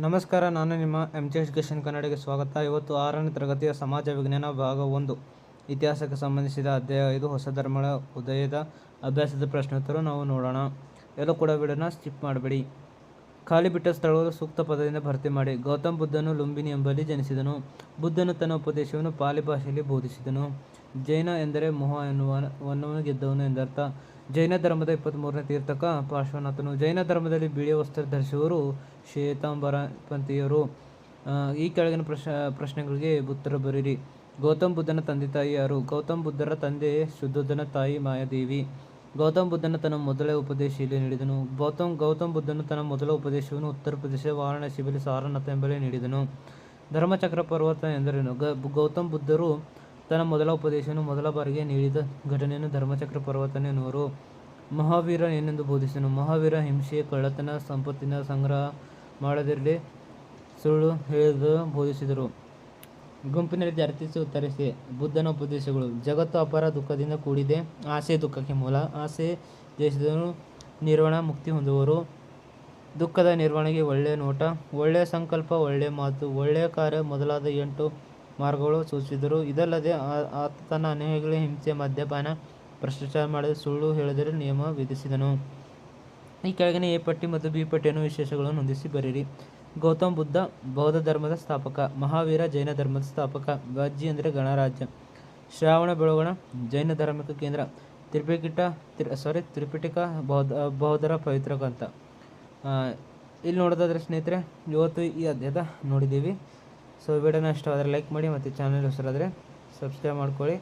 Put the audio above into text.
ನಮಸ್ಕಾರ, ನಾನು ನಿಮ್ಮ ಎಂ ಜಿ ಎಜುಕೇಷನ್ ಕನ್ನಡಕ್ಕೆ ಸ್ವಾಗತ. ಇವತ್ತು ಆರನೇ ತರಗತಿಯ ಸಮಾಜ ವಿಜ್ಞಾನ ಭಾಗ ಒಂದು. ಇತಿಹಾಸಕ್ಕೆ ಸಂಬಂಧಿಸಿದ ಅಧ್ಯಾಯ ಐದು, ಹೊಸ ಧರ್ಮಗಳ ಉದಯದ ಅಭ್ಯಾಸದ ಪ್ರಶ್ನೋತ್ತರ ನಾವು ನೋಡೋಣ. ಎಲ್ಲ ಕೂಡ ವಿಡಿಯೋನ ಸ್ಕಿಪ್ ಮಾಡಬೇಡಿ. ಖಾಲಿ ಬಿಟ್ಟ ಸ್ಥಳವನ್ನು ಸೂಕ್ತ ಪದದಿಂದ ಭರ್ತಿ ಮಾಡಿ ಗೌತಮ್ ಬುದ್ಧನು ಲುಂಬಿನಿ ಎಂಬಲ್ಲಿ ಜನಿಸಿದನು. ಬುದ್ಧನು ತನ್ನ ಉಪದೇಶವನ್ನು ಪಾಲಿ ಭಾಷೆಯಲ್ಲಿ ಬೋಧಿಸಿದನು. ಜೈನ ಎಂದರೆ ಮೋಹ ಎನ್ನುವನ್ನು ಗೆದ್ದವನು ಎಂದರ್ಥ. ಜೈನ ಧರ್ಮದ ಇಪ್ಪತ್ತ್ಮೂರನೇ ತೀರ್ಥಕ ಪಾರ್ಶ್ವನಾಥನು. ಜೈನ ಧರ್ಮದಲ್ಲಿ ಬಿಳಿಯ ವಸ್ತ್ರ ಧರಿಸುವರು ಶ್ವೇತಾಂಬರ ಪಂಥೀಯರು. ಈ ಕೆಳಗಿನ ಪ್ರಶ್, ಪ್ರಶ್ನೆಗಳಿಗೆ ಉತ್ತರ ಬರೀರಿ. ಗೌತಮ್ ಬುದ್ಧನ ತಂದೆ ತಾಯಿ ಯಾರು? ಗೌತಮ್ ಬುದ್ಧರ ತಂದೆ ಶುದ್ಧೋಧನ ತಾಯಿ ಮಾಯಾದೇವಿ. ಗೌತಮ್ ಬುದ್ಧನ ತನ್ನ ಮೊದಲ ಉಪದೇಶ ಇಲ್ಲಿ ನೀಡಿದನು. ಗೌತಮ್ ಗೌತಮ್ ಬುದ್ಧನು ತನ್ನ ಮೊದಲ ಉಪದೇಶವನ್ನು ಉತ್ತರ ಪ್ರದೇಶ ವಾರಾಣಸಿಯಲ್ಲಿ ಸಾರನಾಥ ಎಂಬಲೇ ನೀಡಿದನು. ಧರ್ಮಚಕ್ರ ಪರ್ವತ ಎಂದರೇನು? ಗ, ಗೌತಮ್ ಬುದ್ಧರು ತನ್ನ ಮೊದಲ ಉಪದೇಶವನ್ನು ಮೊದಲ ಬಾರಿಗೆ ನೀಡಿದ ಘಟನೆಯನ್ನು ಧರ್ಮಚಕ್ರ ಪರ್ವತನ ಎನ್ನುವರು. ಮಹಾವೀರ ಏನೆಂದು ಬೋಧಿಸಿದನು ಮಹಾವೀರ ಹಿಂಸೆ, ಕಳ್ಳತನ, ಸಂಪತ್ತಿನ ಸಂಗ್ರಹ ಮಾಡದಿರಲಿ ಸುಳ್ಳು ಹೇಳಿದ ಬೋಧಿಸಿದರು. ಗುಂಪಿನಲ್ಲಿ ಜಾರಿತಿಸಿ ಉತ್ತರಿಸಿ ಬುದ್ಧನ ಉಪದೇಶಗಳು. ಜಗತ್ತು ಅಪಾರ ದುಃಖದಿಂದ ಕೂಡಿದೆ. ಆಸೆ ದುಃಖಕ್ಕೆ ಮೂಲ. ಆಸೆ ದೇಶದ ನಿರ್ವಹಣ ಮುಕ್ತಿ ಹೊಂದುವರು. ದುಃಖದ ನಿರ್ವಹಣೆಗೆ ಒಳ್ಳೆಯ ನೋಟ, ಒಳ್ಳೆಯ ಸಂಕಲ್ಪ, ಒಳ್ಳೆಯ ಮಾತು, ಒಳ್ಳೆಯ ಕಾರ್ಯ ಮೊದಲಾದ ಎಂಟು ಮಾರ್ಗಗಳು ಸೂಚಿಸಿದರು. ಇದಲ್ಲದೆ ಆತ ತನ್ನ ಅನುಯಾಯಿಗಳ ಹಿಂಸೆ, ಮದ್ಯಪಾನ, ಭ್ರಷ್ಟಾಚಾರ ಮಾಡಿದ ಸುಳ್ಳು ಹೇಳಿದರೆ ನಿಯಮ ವಿಧಿಸಿದನು. ಈ ಕೆಳಗಿನ ಎ ಪಟ್ಟಿ ಮತ್ತು ಬಿ ಪಟ್ಟಿಯನ್ನು ವಿಶೇಷಗಳನ್ನು ಹೊಂದಿಸಿ ಬರೀರಿ ಗೌತಮ್ ಬುದ್ಧ, ಬೌದ್ಧ ಧರ್ಮದ ಸ್ಥಾಪಕ, ಮಹಾವೀರ ಜೈನ ಧರ್ಮದ ಸ್ಥಾಪಕ ಗಜ್ಜಿ ಅಂದರೆ ಗಣರಾಜ್ಯ. ಶ್ರಾವಣ, ಬೆಳಗೊಳ, ಜೈನ ಧಾರ್ಮಿಕ ಕೇಂದ್ರ, ತ್ರಿಪಿಟಿಕ ಸಾರಿ ತ್ರಿಪಿಟಿಕ, ಬೌದ್ಧ, ಬೌದ್ಧರ ಪವಿತ್ರ ಗ್ರಂಥ. ಇಲ್ಲಿ ನೋಡೋದಾದ್ರೆ ಸ್ನೇಹಿತರೆ, ಇವತ್ತು ಈ ಅಧ್ಯಯದ ನೋಡಿದ್ದೀವಿ. ಸೊ ವಿಡಿಯೋನ ಇಷ್ಟವಾದರೆ ಲೈಕ್ ಮಾಡಿ ಮತ್ತು ಚಾನಲ್ ಹೆಸರಾದರೆ ಸಬ್ಸ್ಕ್ರೈಬ್ ಮಾಡ್ಕೊಳ್ಳಿ.